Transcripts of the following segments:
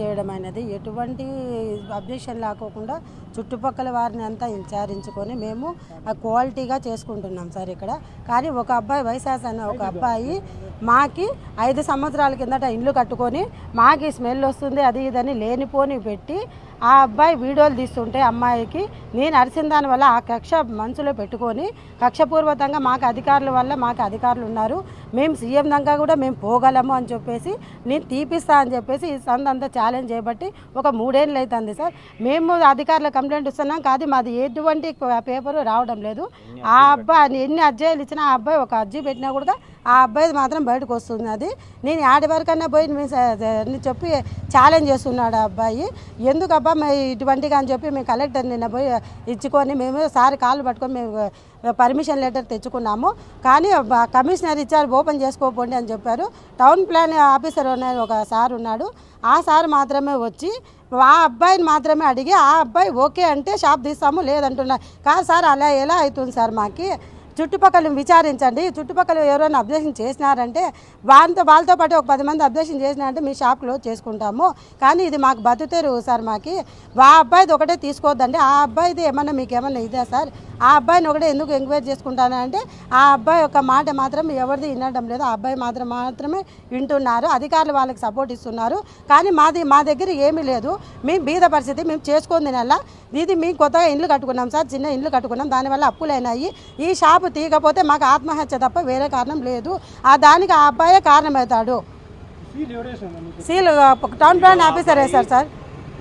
చేయడం అనేది ఎటువంటి అబ్జెక్షన్ లేకోకుండా చుట్టుపక్కల వారిని అంతా విచారించుకొని మేము ఆ క్వాలిటీగా చేసుకుంటున్నాం సార్ ఇక్కడ. కానీ ఒక అబ్బాయి వైశాస్ అనే ఒక అబ్బాయి మాకి ఐదు సంవత్సరాల కిందట ఇల్లు కట్టుకొని మాకి స్మెల్ వస్తుంది అది ఇదని లేనిపోని పెట్టి ఆ అబ్బాయి వీడియోలు తీస్తుంటే అమ్మాయికి నేను అరిసిన దాని వల్ల ఆ కక్ష మనసులో పెట్టుకొని కక్షపూర్వకంగా మాకు అధికారుల వల్ల మాకు అధికారులు ఉన్నారు. మేము సీఎం దాకా కూడా మేము పోగలము అని చెప్పేసి నేను తీపిస్తా అని చెప్పేసి ఈ సంద అంతా ఛాలెంజ్ చేయబట్టి ఒక మూడేళ్ళు అవుతుంది సార్. మేము అధికారుల కంప్లైంట్ ఇస్తున్నాం కాదు మాది ఎటువంటి పేపరు రావడం లేదు. ఆ అబ్బాయి ఎన్ని అర్జీలు ఇచ్చినా ఆ అబ్బాయి ఒక అర్జీ పెట్టినా కూడా ఆ అబ్బాయిది మాత్రం బయటకు వస్తుంది. అది నేను ఆడి వరకన్నా పోయి మేము చెప్పి ఛాలెంజ్ చేస్తున్నాడు ఆ అబ్బాయి. ఎందుకు అబ్బా మేము ఇటువంటిగా అని చెప్పి మేము కలెక్టర్ నిన్న పోయి ఇచ్చుకొని మేము సార్ కాళ్ళు పట్టుకొని మేము పర్మిషన్ లెటర్ తెచ్చుకున్నాము. కానీ కమిషనర్ ఇచ్చారు ఓపెన్ చేసుకోపోండి అని చెప్పారు. టౌన్ ప్లాన్ ఆఫీసర్ అనే ఒక సార్ ఉన్నాడు. ఆ సార్ మాత్రమే వచ్చి ఆ అబ్బాయిని మాత్రమే అడిగి ఆ అబ్బాయి ఓకే అంటే షాప్ తీస్తాము లేదంటున్నారు. కాదు సార్ అలా ఎలా అవుతుంది సార్ మాకి? చుట్టుపక్కల విచారించండి. చుట్టుపక్కల ఎవరైనా అబ్జెక్షన్ చేసినారంటే వాళ్ళతో వాళ్ళతో పాటు ఒక పది మంది అబ్జెక్షన్ చేసినారంటే మీ షాప్ క్లోజ్ చేసుకుంటాము. కానీ ఇది మాకు బతుకుతారు సార్ మాకి. ఆ అబ్బాయిది ఒకటే తీసుకోవద్దండి. ఆ అబ్బాయిది ఏమన్నా మీకు ఏమన్నా ఇదే సార్? ఆ అబ్బాయిని ఒకటే ఎందుకు ఎంక్వైరీ చేసుకుంటాను అంటే ఆ అబ్బాయి ఒక మాట మాత్రం ఎవరిది వినడం లేదు. ఆ అబ్బాయి మాత్రం మాత్రమే వింటున్నారు. అధికారులు వాళ్ళకి సపోర్ట్ ఇస్తున్నారు. కానీ మాది మా దగ్గర ఏమీ లేదు. మేము బీద పరిస్థితి మేము చేసుకొని తినాలా. ఇది మేము కొత్తగా ఇండ్లు కట్టుకున్నాం సార్ చిన్న ఇండ్లు కట్టుకున్నాం. దానివల్ల అప్పులైనాయి. ఈ షాపు తీయకపోతే మాకు ఆత్మహత్య తప్ప వేరే కారణం లేదు. ఆ దానికి ఆ అబ్బాయే కారణమవుతాడు. సీల్ టౌన్ ప్లాన్ ఆఫీసర్ వేశారు సార్.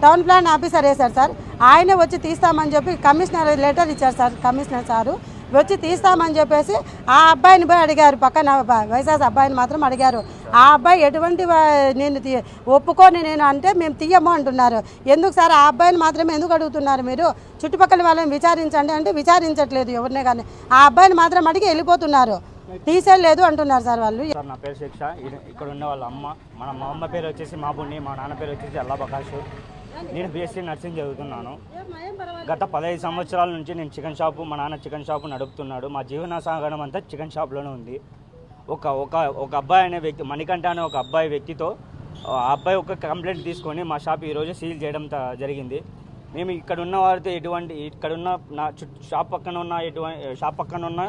టౌన్ ప్లాన్ ఆఫీసర్ వేశారు సార్. ఆయనే వచ్చి తీస్తామని చెప్పి కమిషనర్ లెటర్ ఇచ్చారు సార్ కమిషనర్ సారు. వచ్చి తీస్తామని చెప్పేసి ఆ అబ్బాయిని పోయి అడిగారు పక్కన వైశాస్ అబ్బాయిని మాత్రం అడిగారు. ఆ అబ్బాయి ఎటువంటి నేను ఒప్పుకొని నేను అంటే మేము తీయము అంటున్నారు. ఎందుకు సార్ ఆ అబ్బాయిని మాత్రమే ఎందుకు అడుగుతున్నారు మీరు? చుట్టుపక్కల వాళ్ళని విచారించండి అంటే విచారించట్లేదు ఎవరినే కానీ. ఆ అబ్బాయిని మాత్రం అడిగి వెళ్ళిపోతున్నారు. తీసేయలేదు అంటున్నారు సార్ వాళ్ళు. సార్ నా పేరు శిక్ష. ఇక్కడ ఉన్న వాళ్ళ అమ్మ మన మా అమ్మ పేరు వచ్చేసి మాబుని మా నాన్న పేరు వచ్చేసి అల్లా బకాషు. నేను బీఎస్సీ నర్సింగ్ చదువుతున్నాను. గత పదహైదు సంవత్సరాల నుంచి నేను చికెన్ షాపు మా నాన్న చికెన్ షాపు నడుపుతున్నాడు. మా జీవన సాగడం అంతా చికెన్ షాప్లోనే ఉంది. ఒక ఒక ఒక అబ్బాయి అనే వ్యక్తి మణికంఠ అనే ఒక అబ్బాయి వ్యక్తితో ఆ అబ్బాయి ఒక కంప్లైంట్ తీసుకొని మా షాప్ ఈరోజు సీల్ చేయడం జరిగింది. మేము ఇక్కడ ఉన్న వారితో ఎటువంటి ఇక్కడ ఉన్న నా చుట్టూ షాప్ పక్కన ఉన్న ఎటువంటి షాప్ పక్కన ఉన్న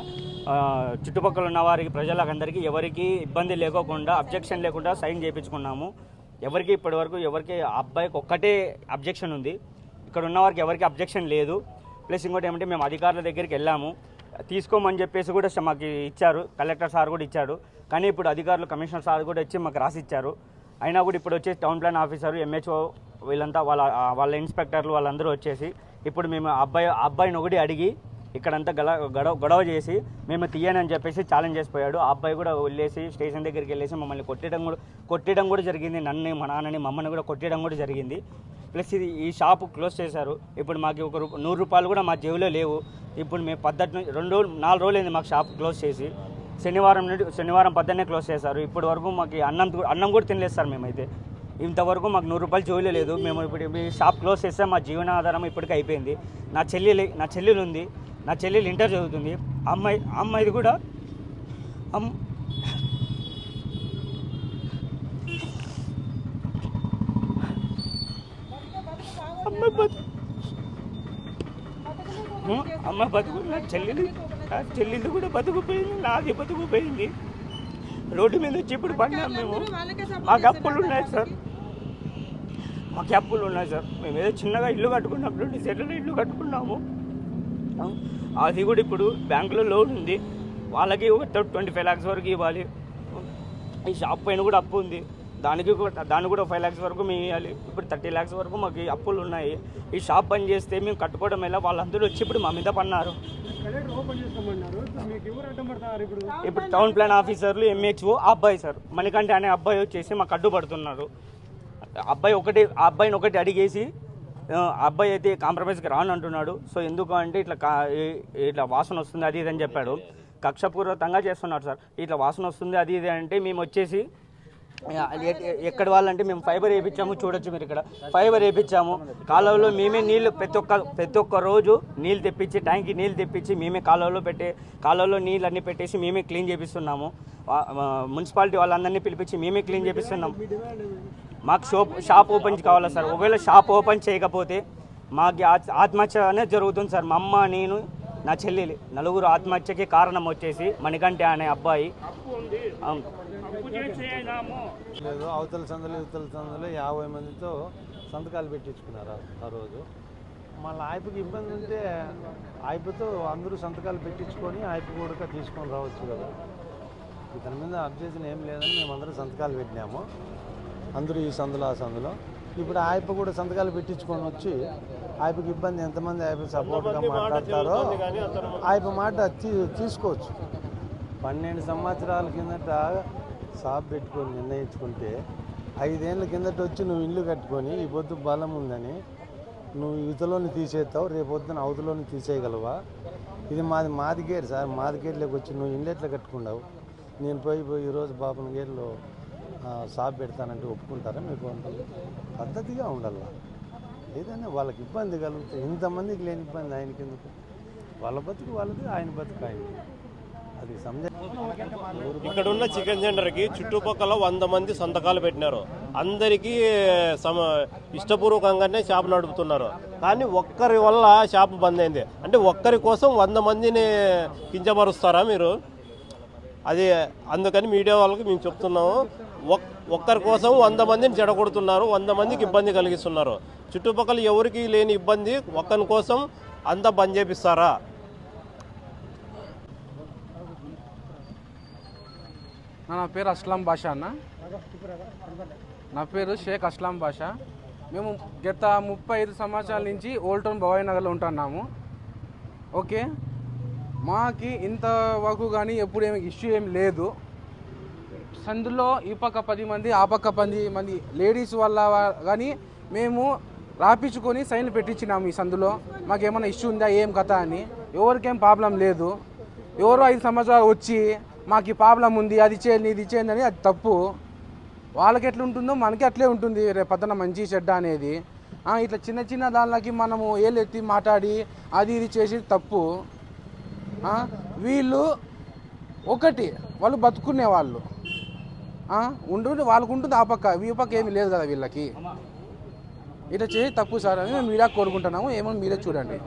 చుట్టుపక్కల ఉన్న వారికి ప్రజలకందరికీ ఎవరికి ఇబ్బంది లేకోకుండా అబ్జెక్షన్ లేకుండా సైన్ చేయించుకున్నాము. ఎవరికి ఇప్పటివరకు ఎవరికి అబ్బాయికి ఒక్కటే అబ్జెక్షన్ ఉంది. ఇక్కడ ఉన్న వారికి ఎవరికి అబ్జెక్షన్ లేదు. ప్లస్ ఇంకోటి ఏమంటే మేము అధికారుల దగ్గరికి వెళ్ళాము. తీసుకోమని చెప్పేసి కూడా మాకు ఇచ్చారు. కలెక్టర్ సార్ కూడా ఇచ్చాడు కానీ ఇప్పుడు అధికారులు కమిషనర్ సార్ కూడా వచ్చి మాకు రాసి ఇచ్చారు అయినా కూడా ఇప్పుడు వచ్చేసి టౌన్ ప్లాన్ ఆఫీసర్ ఎంహెచ్ఓ వీళ్ళంతా వాళ్ళ వాళ్ళ ఇన్స్పెక్టర్లు వాళ్ళందరూ వచ్చేసి ఇప్పుడు మేము అబ్బాయి అబ్బాయిని ఒకటి అడిగి ఇక్కడంతా గల గొడవ గొడవ చేసి మేము తీయనని చెప్పేసి ఛాలెంజ్ చేసిపోయాడు. ఆ అబ్బాయి కూడా వెళ్ళేసి స్టేషన్ దగ్గరికి వెళ్ళేసి మమ్మల్ని కొట్టడం కూడా కొట్టడం కూడా జరిగింది. నన్ను మా నాన్నని మమ్మల్ని కూడా కొట్టడం కూడా జరిగింది. ప్లస్ ఇది ఈ షాపు క్లోజ్ చేశారు. ఇప్పుడు మాకు ఒక రూ- నూరు రూపాయలు కూడా మా జేబులో లేవు. ఇప్పుడు మేము పద్ధతి నుంచి రెండు రోజులు నాలుగు రోజులు అయింది మాకు షాప్ క్లోజ్ చేసి. శనివారం నుండి శనివారం పద్దనే క్లోజ్ చేశారు. ఇప్పటి వరకు మాకు అన్నం కూడా- అన్నం కూడా తినలేదు సార్ మేమైతే. ఇంతవరకు మాకు నూరు రూపాయలు జోలే లేదు. మేము ఇప్పుడు షాప్ క్లోజ్ చేస్తే మా జీవనాధారం ఇప్పటికీ అయిపోయింది. నా చెల్లెలు నా చెల్లెలు ఉంది. నా చెల్లెలు ఇంటర్ చదువుతుంది. అమ్మాయి అమ్మాయిది కూడా అమ్ అమ్మాయి అమ్మ బతుకు నా చెల్లెలు నా చెల్లెలు కూడా బతుకుపోయింది నాది బతుకుపోయింది. రోడ్డు మీద వచ్చి ఇప్పుడు పడినాం మేము. మాకు అప్పులు ఉన్నాయి సార్. మాకు అప్పులు ఉన్నాయి సార్. మేము ఏదో చిన్నగా ఇల్లు కట్టుకున్నప్పుడు సెటిల్ ఇల్లు కట్టుకున్నాము. అది కూడా ఇప్పుడు బ్యాంకులో లోన్ ఉంది. వాళ్ళకి ఒక ట్వంటీ ఫైవ్ ల్యాక్స్ వరకు ఇవ్వాలి. ఈ షాప్ పైన కూడా అప్పు ఉంది. దానికి కూడా దానికి కూడా ఫైవ్ ల్యాక్స్ వరకు మేము ఇవ్వాలి. ఇప్పుడు థర్టీ ల్యాక్స్ వరకు మాకు అప్పులు ఉన్నాయి. ఈ షాప్ పని చేస్తే మేము కట్టుకోవడం వల్ల వాళ్ళందరూ వచ్చి ఇప్పుడు మా మీద పన్నారు. ఇప్పుడు? టౌన్ ప్లాన్ ఆఫీసర్లు ఎంహెచ్ఓ అబ్బాయి సార్. మణికంఠ అనే అబ్బాయి వచ్చేసి మాకు అడ్డుపడుతున్నారు. అబ్బాయి ఒకటి ఆ అబ్బాయిని ఒకటి అడిగేసి అబ్బాయి అయితే కాంప్రమైజ్కి రాను అంటున్నాడు. సో ఎందుకు అంటే ఇట్లా కా ఇట్లా వాసన వస్తుంది అది ఇది అని చెప్పాడు. కక్షపూర్వకంగా చేస్తున్నాడు సార్. ఇట్లా వాసన వస్తుంది అది ఇది అంటే మేము వచ్చేసి ఎక్కడ వాళ్ళంటే మేము ఫైబర్ వేయించాము చూడొచ్చు మీరు ఇక్కడ. ఫైబర్ వేయించాము కాలువలో మేమే నీళ్ళు ప్రతి ఒక్క ప్రతి ఒక్క రోజు నీళ్ళు తెప్పించి ట్యాంక్కి నీళ్ళు తెప్పించి మేమే కాలువలో పెట్టే కాలువలో నీళ్ళు అన్ని పెట్టేసి మేమే క్లీన్ చేపిస్తున్నాము. మున్సిపాలిటీ వాళ్ళందరినీ పిలిపించి మేమే క్లీన్ చేపిస్తున్నాం. మాకు షాప్ షాప్ ఓపెన్ కావాలా సార్? ఒకవేళ షాప్ ఓపెన్ చేయకపోతే మాకు ఆత్మహత్య అనేది జరుగుతుంది సార్. మా అమ్మ నేను నా చెల్లెలు నలుగురు ఆత్మహత్యకి కారణం వచ్చేసి మణికంఠ అనే అబ్బాయి. ఆ, లేదు అవతల సందులు ఇవతల సందులు యాభై మందితో సంతకాలు పెట్టించుకున్నారు ఆ- రోజు. మళ్ళీ ఆయపకి ఇబ్బంది ఉంటే ఆయపతో అందరూ సంతకాలు పెట్టించుకొని ఆయప కూడా తీసుకొని రావచ్చు కదా. ఇతని మీద అబ్జెక్షన్ ఏం లేదని మేము అందరూ సంతకాలు పెట్టినాము. అందరూ ఈ సందులో ఆ సందులో. ఇప్పుడు ఆయప కూడా సంతకాలు పెట్టించుకొని వచ్చి ఆయపకి ఇబ్బంది ఎంతమంది ఆయప సపోర్ట్గా మాట్లాడతారో ఆయప మాట తీసుకోవచ్చు. పన్నెండు సంవత్సరాల కిందట షాప్ పెట్టుకొని నిర్ణయించుకుంటే ఐదేళ్ళ కిందట వచ్చి నువ్వు ఇల్లు కట్టుకొని ఈ పొద్దు బలం ఉందని నువ్వు యువతలోని తీసేస్తావు రేపు పొద్దున అవతలోని తీసేయగలవా? ఇది మాది మాదిగేరు సార్. మాదిగేరులోకి వచ్చి నువ్వు ఇల్లు ఎట్లా కట్టుకున్నావు నేను పోయి పోయి ఈరోజు బాపన గేర్లో షాప్ పెడతానంటే ఒప్పుకుంటారా? మీకు పద్ధతిగా ఉండాలి ఏదైనా వాళ్ళకి ఇబ్బంది కలుగుతుంది ఇంతమందికి లేని ఇబ్బంది ఆయనకి ఎందుకు వాళ్ళ బతుకు వాళ్ళది ఆయన బతుకు ఆయన అది సమజ ఇక్కడున్న చికెన్ సెంటర్కి చుట్టుపక్కల వంద మంది సంతకాలు పెట్టినారు. అందరికీ సమ ఇష్టపూర్వకంగానే షాప్ నడుపుతున్నారు. కానీ ఒక్కరి వల్ల షాప్ బంద్ అయింది. అంటే ఒక్కరి కోసం వంద మందిని కించపరుస్తారా మీరు? అది అందుకని మీడియా వాళ్ళకి మేము చెప్తున్నాము. ఒక్- ఒక్కరి కోసం వంద మందిని చెడగొడుతున్నారు వంద మందికి ఇబ్బంది కలిగిస్తున్నారు. చుట్టుపక్కల ఎవరికి లేని ఇబ్బంది ఒక్కరి కోసం అంతా బంద్ చేపిస్తారా? నా పేరు అస్లాం బాషా అన్న. నా పేరు షేక్ అస్లాం బాషా. మేము గత ముప్పై ఐదు సంవత్సరాల నుంచి ఓల్డ్ టౌన్ భవానీ నగర్లో ఉంటున్నాము. ఓకే? మాకి ఇంతవరకు కానీ ఎప్పుడు ఏమి ఇష్యూ ఏం లేదు. సందులో ఈ పక్క పది మంది ఆ పక్క పది మంది లేడీస్ వల్ల కానీ మేము రాపించుకొని సైన్లు పెట్టించినాము ఈ సందులో. మాకేమైనా ఇష్యూ ఉందా ఏం కథ అని. ఎవరికేం ప్రాబ్లం లేదు. ఎవరో ఐదు సంవత్సరాలు వచ్చి మాకు ఈ ప్రాబ్లం ఉంది అది చేయండి ఇది చేయండి అని అది తప్పు. వాళ్ళకి ఎట్లా ఉంటుందో మనకి అట్లే ఉంటుంది. రేపు మంచి చెడ్డ అనేది. ఇట్లా చిన్న చిన్న దానిలోకి మనము ఏళ్ళు ఎత్తి మాట్లాడి అది ఇది చేసి తప్పు. వీళ్ళు ఒకటి వాళ్ళు బతుకునే వాళ్ళు. ఆ, ఉంటుంది వాళ్ళకు ఉంటుంది ఆ పక్క ఈ పక్క ఏమీ లేదు కదా వీళ్ళకి. ఇట్లా చేసి తప్పు సార్ అని మేము మీడియా కోరుకుంటున్నాము ఏమో మీరే చూడండి.